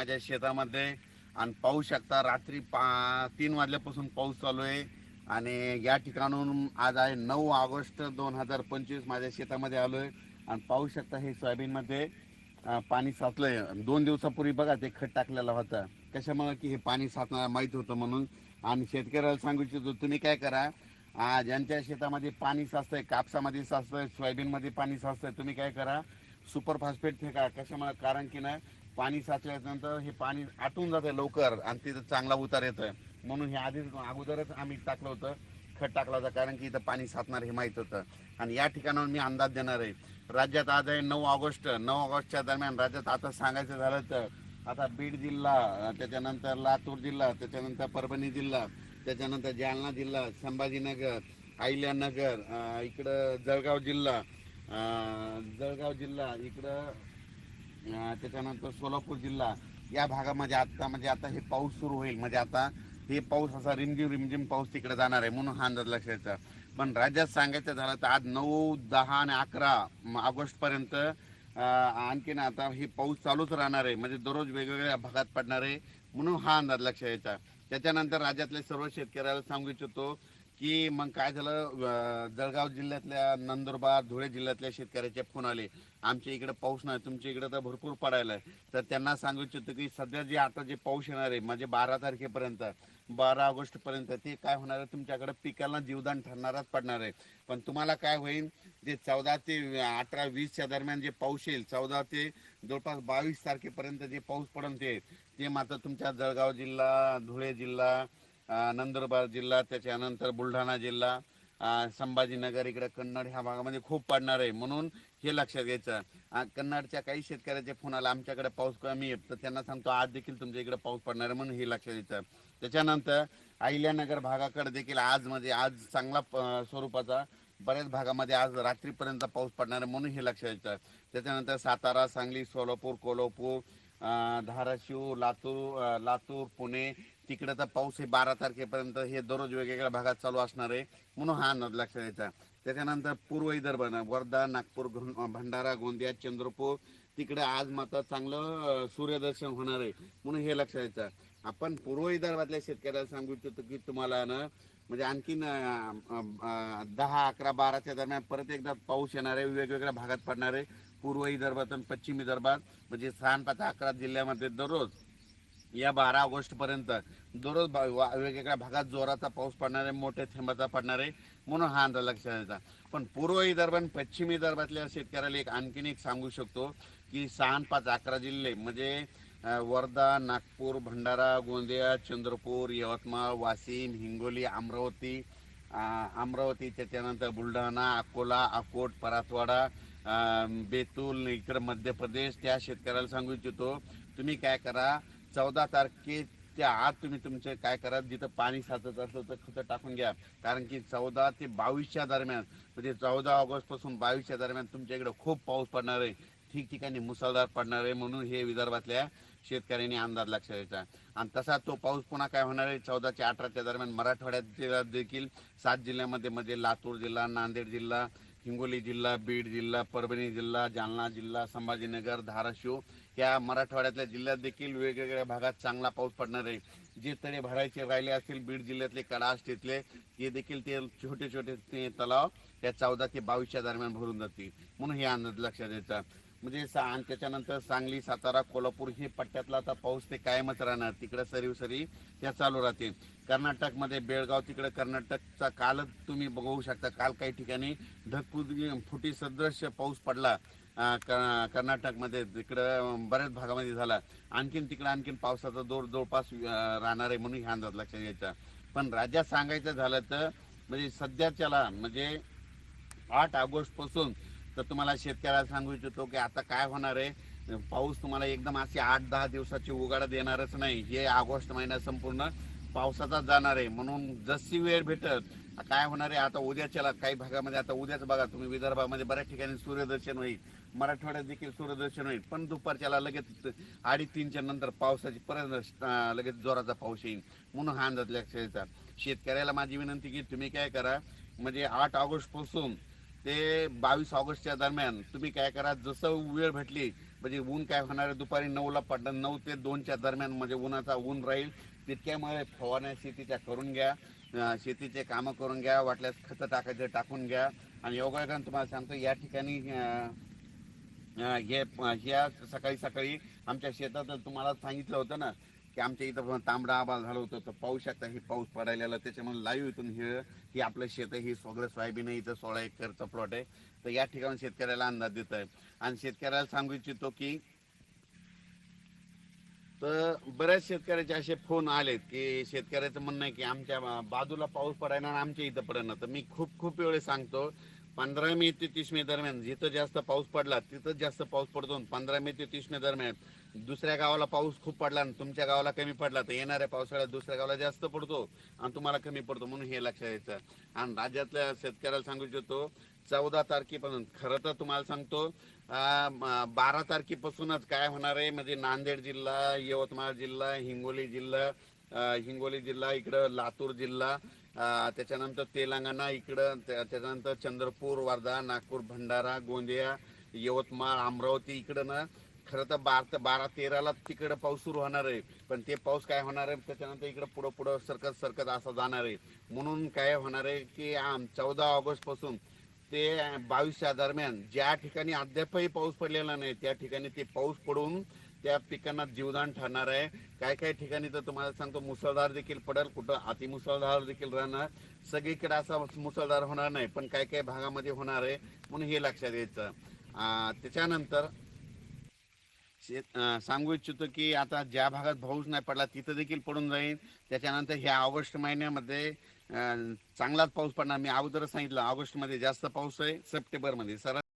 माझ्या शेतामध्ये आणि पाहू शकता रात्री पा तीन वाजल्यापासून पाऊस चालू आहे. आणि या ठिकाणून आज आहे नऊ ऑगस्ट दोन हजार पंचवीस माझ्या शेतामध्ये आलो आहे आणि पाहू शकता हे सोयाबीनमध्ये पाणी साचलंय. दोन दिवसापूर्वी बघा ते खत टाकलेला होता. कशामुळे की हे पाणी साचणार माहीत होतं म्हणून. आणि शेतकऱ्याला सांगू इच्छितो तुम्ही काय करा ज्यांच्या शेतामध्ये पाणी साचतंय कापसामध्ये साचतंय सोयाबीनमध्ये पाणी साचतंय तुम्ही काय करा सुपर फॉस्फेट फेका कशामुळे? कारण की ना पाणी साचल्यानंतर हे पाणी आटून जातं लवकर आणि तिथं चांगला उतार येतोय. म्हणून हे आधीच अगोदरच आम्ही टाकलं होतं. खत टाकला होता कारण की इथं पाणी साचणार हे माहीत होतं. आणि या ठिकाणावर मी अंदाज देणार आहे. राज्यात आज आहे नऊ ऑगस्ट. नऊ ऑगस्टच्या दरम्यान राज्यात आता सांगायचं झालं तर आता बीड जिल्हा त्याच्यानंतर लातूर जिल्हा त्याच्यानंतर परभणी जिल्हा त्याच्यानंतर जालना जिल्हा संभाजीनगर अहिल्यानगर इकडं जळगाव जिल्हा जळगाव जिल्हा इकडं त्याच्यानंतर सोलापूर जिल्हा या भागामध्ये आता म्हणजे आता हे पाऊस सुरू होईल. म्हणजे आता हे पाऊस असा रिमझिम रिमझिम पाऊस तिकडे जाणार आहे म्हणून हा अंदाज लक्षात पण राज्यात सांगायचं झालं तर आज नऊ दहा आणि अकरा ऑगस्टपर्यंत आणखीन आता हे पाऊस चालूच राहणार आहे. म्हणजे दररोज वेगवेगळ्या भागात पडणार आहे म्हणून हा अंदाज लक्षात यायचा त्याच्यानंतर राज्यातल्या सर्व शेतकऱ्याला सांगू इच्छितो की मग काय झालं जळगाव जिल्ह्यातल्या नंदुरबार धुळे जिल्ह्यातल्या शेतकऱ्याचे फोन आले. आमच्या इकडे पाऊस नाही तुमच्या इकडे तर भरपूर पडायला आहे. तर त्यांना सांगू इच्छितो की सध्या जे आता जे पाऊस येणार आहे म्हणजे बारा तारखेपर्यंत बारा ऑगस्ट पर्यंत ते काय होणार आहे तुमच्याकडे पिकाला जीवदान ठरणारच पडणार आहे. पण तुम्हाला काय होईल जे चौदा ते अठरा वीसच्या दरम्यान जे पाऊस येईल चौदा ते जवळपास बावीस तारखेपर्यंत जे पाऊस पडून ते मात्र तुमच्या जळगाव जिल्हा धुळे जिल्हा नंदुरबार जिल्हा त्याच्यानंतर बुलढाणा जिल्हा संभाजीनगर इकडे कन्नड ह्या भागामध्ये खूप पडणार आहे म्हणून हे लक्षात घ्यायचं. कन्नडच्या काही शेतकऱ्याचे फोन आला आमच्याकडे पाऊस कमी आहे तर त्यांना सांगतो आज देखील तुमच्या इकडे पाऊस पडणार आहे म्हणून हे लक्षात घ्यायचं. त्याच्यानंतर अहिल्यानगर भागाकडे देखील आज म्हणजे आज चांगला प- स्वरूपाचा बऱ्याच भागामध्ये आज रात्रीपर्यंत पाऊस पडणार आहे म्हणून हे लक्षात घ्यायचं. त्याच्यानंतर सातारा सांगली सोलापूर कोल्हापूर धाराशिव लातूर लातूर पुणे तिकडे तर पाऊस हे बारा तारखेपर्यंत हे दररोज वेगवेगळ्या भागात चालू असणार आहे म्हणून हा अंदाज लक्षात द्यायचा त्याच्यानंतर पूर्व विदर्भ वर्धा नागपूर भंडारा गोंदिया चंद्रपूर तिकडे आज मात्र चांगलं सूर्यदर्शन होणार आहे म्हणून हे लक्षात द्यायचं आपण पूर्व विदर्भातल्या शेतकऱ्याला सांगू इच्छितो की तुम्हाला ना म्हणजे आणखीन दहा अकरा बाराच्या दरम्यान परत एकदा पाऊस येणार आहे वेगवेगळ्या भागात पडणार आहे पूर्व विदर्भात आणि पश्चिम विदर्भात म्हणजे सहा पाच अकरा जिल्ह्यामध्ये दररोज या बारा ऑगस्ट पर्यंत दररोज वा- वेगवेगळ्या भागात जोराचा पाऊस पडणार आहे मोठ्या थेंबाचा पडणार आहे म्हणून हा अंदाज लक्षात द्यायचा पण पूर्व विदर्भ आणि पश्चिम विदर्भातल्या शेतकऱ्याला एक आणखीन एक सांगू शकतो की सहा पाच अकरा जिल्हे म्हणजे वर्धा नागपूर भंडारा गोंदिया चंद्रपूर यवतमाळ वाशिम हिंगोली अमरावती अमरावती त्याच्यानंतर बुलढाणा अकोला अकोट परातवाडा बेतूल इकडं मध्य प्रदेश त्या शेतकऱ्याला सांगू इच्छितो तुम्ही काय करा चौदा तारखेच्या आत तुम्ही तुमचे काय करा जिथं पाणी साचत असलं तर खतं टाकून घ्या. कारण की चौदा ते बावीसच्या दरम्यान म्हणजे चौदा ऑगस्टपासून बावीसच्या दरम्यान तुमच्या इकडे खूप पाऊस पडणार आहे. ठिकठिकाणी मुसळधार पडणार आहे म्हणून हे विदर्भातल्या शेतकऱ्यांनी अंदाज लक्षात द्यायचा. आणि तसा तो पाऊस पुन्हा काय होणार आहे? चौदाच्या अठराच्या दरम्यान मराठवाड्यात जिल्ह्यात देखील सात जिल्ह्यामध्ये म्हणजे लातूर जिल्हा नांदेड जिल्हा हिंगोली जिल्हा बीड जिल्हा परभणी जिल्हा जालना जिल्हा संभाजीनगर धाराशिव या मराठवाड्यातल्या जिल्ह्यात देखील वेगवेगळ्या भागात चांगला पाऊस पडणार आहे. जे तळे भरायचे राहिले असतील बीड जिल्ह्यातले कडास तिथले ते देखील ते छोटे छोटे ते तलाव त्या चौदा ते बावीसच्या दरम्यान भरून जातील. म्हणून हे अंदाज लक्षात द्यायचा म्हणजे सा आणि त्याच्यानंतर सांगली सातारा कोल्हापूर हे पट्ट्यातला आता पाऊस ते कायमच राहणार. तिकडं सरीव सरी त्या चालू राहतील. कर्नाटकमध्ये बेळगाव तिकडे कर्नाटकचा कालच तुम्ही बघू शकता. काल काही ठिकाणी ढगफुटी फुटी सदृश्य पाऊस पडला. क- कर्नाटकमध्ये. तिकडं बऱ्याच भागामध्ये झाला. आणखीन तिकडं आणखीन पावसाचा जोर जवळपास राहणार आहे म्हणून ह्या अंदाज लक्षात घ्यायचा. पण राज्यात सांगायचं झालं तर म्हणजे सध्याच्याला म्हणजे आठ ऑगस्टपासून तर तुम्हाला शेतकऱ्याला सांगू इच्छितो की आता काय होणार आहे? पाऊस तुम्हाला एकदम अशी आठ दहा दिवसाची उघाडा देणारच नाही. हे ऑगस्ट महिना संपूर्ण पावसाचा जाणार आहे म्हणून जशी वेळ भेटत काय होणार आहे? आता उद्याच्याला काही भागामध्ये आता उद्याच बघा तुम्ही विदर्भामध्ये बऱ्याच ठिकाणी सूर्यदर्शन होईल मराठवाड्यात देखील सूर्यदर्शन होईल पण दुपारच्याला लगेच अडी तीनच्या नंतर पावसाची परत लगेच जोराचा पाऊस येईल म्हणून हा अंदाज लक्षात शेतकऱ्याला माझी विनंती की तुम्ही काय करा म्हणजे आठ ऑगस्टपासून ते बावीस ऑगस्टच्या दरम्यान तुम्ही काय करा जसं वेळ भेटली म्हणजे ऊन काय होणार आहे दुपारी नऊला पडणार नऊ ते दोनच्या दरम्यान म्हणजे उन्हाचा ऊन राहील तितक्यामुळे फवारण्या शेतीच्या करून घ्या शेतीचे कामं करून घ्या वाटल्यास खतं टाकायचं टाकून घ्या. आणि योगायोगाने तुम्हाला सांगतो या ठिकाणी हे ह्या सकाळी सकाळी आमच्या शेतात तुम्हाला सांगितलं होतं ना की आमच्या इथं पण तांबडा आबाळ झालं होतं. तर पाहू शकता हे पाऊस पडायला त्याच्यामुळे लाईव्ह इथून हे ही आपलं शेत आहे ही सगळं सोयाबीन आहे इथं सोळा एकरचं प्लॉट आहे. तर या ठिकाणी शेतकऱ्याला अंदाज देत आहे आणि शेतकऱ्याला सांगू इच्छितो की तर बऱ्याच शेतकऱ्याचे असे फोन आलेत की शेतकऱ्याचं म्हणणं आहे की आमच्या बाजूला पाऊस पडायला आणि आमच्या इथं पडणार तर मी खूप खूप वेळेस सांगतो पंधरा मे ते तीस मे दरम्यान जिथं जास्त पाऊस पडला तिथं जास्त पाऊस पडतो पंधरा मे ते तीस मे दरम्यान दुसऱ्या गावाला पाऊस खूप पडला आणि तुमच्या गावाला कमी पडला तर येणाऱ्या पावसाळ्यात दुसऱ्या गावाला जास्त पडतो आणि तुम्हाला कमी पडतो म्हणून हे लक्षात यायचं आणि राज्यातल्या शेतकऱ्याला सांगू इच्छितो चौदा तारखेपासून खरं तर तुम्हाला सांगतो बारा तारखेपासूनच काय होणार आहे म्हणजे नांदेड जिल्हा यवतमाळ जिल्हा हिंगोली जिल्हा हिंगोली जिल्हा इकडं लातूर जिल्हा त्याच्यानंतर तेलंगणा इकडं त्या- त्याच्यानंतर चंद्रपूर वर्धा नागपूर भंडारा गोंदिया यवतमाळ अमरावती इकडं ना खरं तर बारा बारा तेराला तिकडं पाऊस सुरू होणार आहे पण ते पाऊस काय होणार आहे त्याच्यानंतर इकडं पुढं पुढं सरकत सरकत असा जाणार आहे. म्हणून काय होणार आहे की चौदा ऑगस्टपासून ते बावीसच्या दरम्यान ज्या ठिकाणी अद्यापही पाऊस पडलेला नाही त्या ठिकाणी ते पाऊस पडून त्या पिकांना जीवदान ठरणार आहे. काय काय ठिकाणी तर तुम्हाला सांगतो मुसळधार देखील पडेल कुठं अतिमुसळधार देखील राहणार. सगळीकडे असा मुसळधार होणार नाही पण काय काय भागामध्ये होणार आहे म्हणून हे लक्षात घ्यायचं त्याच्यानंतर सांगू इच्छितो की आता ज्या भागात पाऊस नाही पडला तिथं देखील पडून जाईल. त्याच्यानंतर ह्या ऑगस्ट महिन्यामध्ये चांगलाच पाऊस पडणार. मी अगोदरच सांगितलं ऑगस्टमध्ये जास्त पाऊस आहे सप्टेंबरमध्ये. सर